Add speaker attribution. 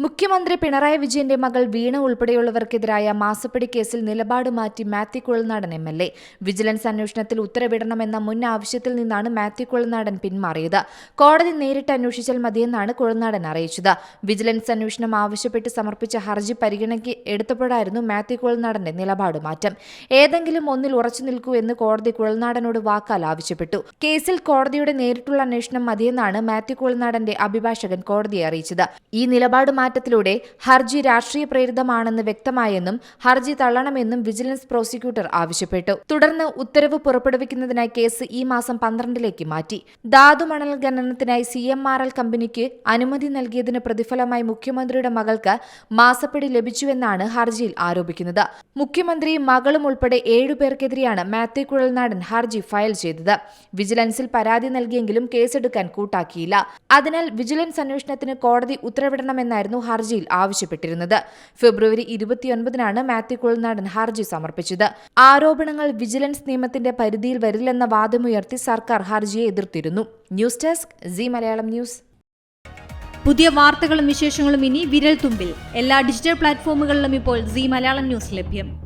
Speaker 1: മുഖ്യമന്ത്രി പിണറായി വിജയന്റെ മകൾ വീണ ഉൾപ്പെടെയുള്ളവർക്കെതിരായ മാസപ്പടി കേസിൽ നിലപാട് മാറ്റി Mathew Kuzhalnadan M L A. Vigilance അന്വേഷണത്തിൽ ഉത്തരവിടണമെന്ന മുൻ ആവശ്യത്തിൽ നിന്നാണ് മാത്യു കുഴൽനാടൻ പിന്മാറിയത്. കോടതി നേരിട്ട് അന്വേഷിച്ചാൽ മതിയെന്നാണ് കുഴൽനാടൻ അറിയിച്ചത്. വിജിലൻസ് അന്വേഷണം ആവശ്യപ്പെട്ട് സമർപ്പിച്ച ഹർജി പരിഗണനയ്ക്ക് എടുത്തപ്പോഴായിരുന്നു മാത്യു കുഴൽനാടന്റെ നിലപാട് മാറ്റം. ഏതെങ്കിലും ഒന്നിൽ ഉറച്ചു നിൽക്കൂ എന്ന് കോടതി കുഴൽനാടനോട് വാക്കാൽ ആവശ്യപ്പെട്ടു. കേസിൽ കോടതിയുടെ നേരിട്ടുള്ള അന്വേഷണം മതിയെന്നാണ് മാത്യു കുഴൽനാടന്റെ അഭിഭാഷകൻ കോടതിയെ അറിയിച്ചത്. ഈ നിലപാട് മാറ്റത്തിലൂടെ ഹർജി രാഷ്ട്രീയ പ്രേരിതമാണെന്ന് വ്യക്തമായെന്നും ഹർജി തള്ളണമെന്നും വിജിലൻസ് പ്രോസിക്യൂട്ടർ ആവശ്യപ്പെട്ടു. തുടർന്ന് ഉത്തരവ് പുറപ്പെടുവിക്കുന്നതിനായി കേസ് ഈ മാസം പന്ത്രണ്ടിലേക്ക് മാറ്റി. ധാതുമണൽ ഖനനത്തിനായി സി എം ആർ എൽ കമ്പനിക്ക് അനുമതി നൽകിയതിന് പ്രതിഫലമായി മുഖ്യമന്ത്രിയുടെ മകൾക്ക് മാസപ്പടി ലഭിച്ചുവെന്നാണ് ഹർജിയിൽ ആരോപിക്കുന്നത്. മുഖ്യമന്ത്രി മകളും ഉൾപ്പെടെ ഏഴുപേർക്കെതിരെയാണ് മാത്യു കുഴൽനാടൻ ഹർജി ഫയൽ ചെയ്തത്. വിജിലൻസിൽ പരാതി നൽകിയെങ്കിലും കേസെടുക്കാൻ കൂട്ടാക്കിയില്ല. അതിനാൽ വിജിലൻസ് അന്വേഷണത്തിന് കോടതി ഉത്തരവിടണമെന്നായിരുന്നു ഹർജിയിൽ ആവശ്യപ്പെട്ടിരുന്നത്. ഫെബ്രുവരി ഇരുപത്തിയൊൻപതിനാണ് മാത്യു കുളനാടൻ ഹർജി സമർപ്പിച്ചത്. ആരോപണങ്ങൾ വിജിലൻസ് നിയമത്തിന്റെ പരിധിയിൽ വരില്ലെന്ന വാദമുയർത്തി സർക്കാർ ഹർജിയെ എതിർത്തിരുന്നു. News desk Zee Malayalam news.
Speaker 2: പുതിയ വാർത്തകളും വിശേഷങ്ങളും ഇനി വിരൽ തുമ്പിൽ എല്ലാ ഡിജിറ്റൽ പ്ലാറ്റ്ഫോമുകളിലും ഇപ്പോൾ സി മലയാളം ന്യൂസ് ലഭ്യം.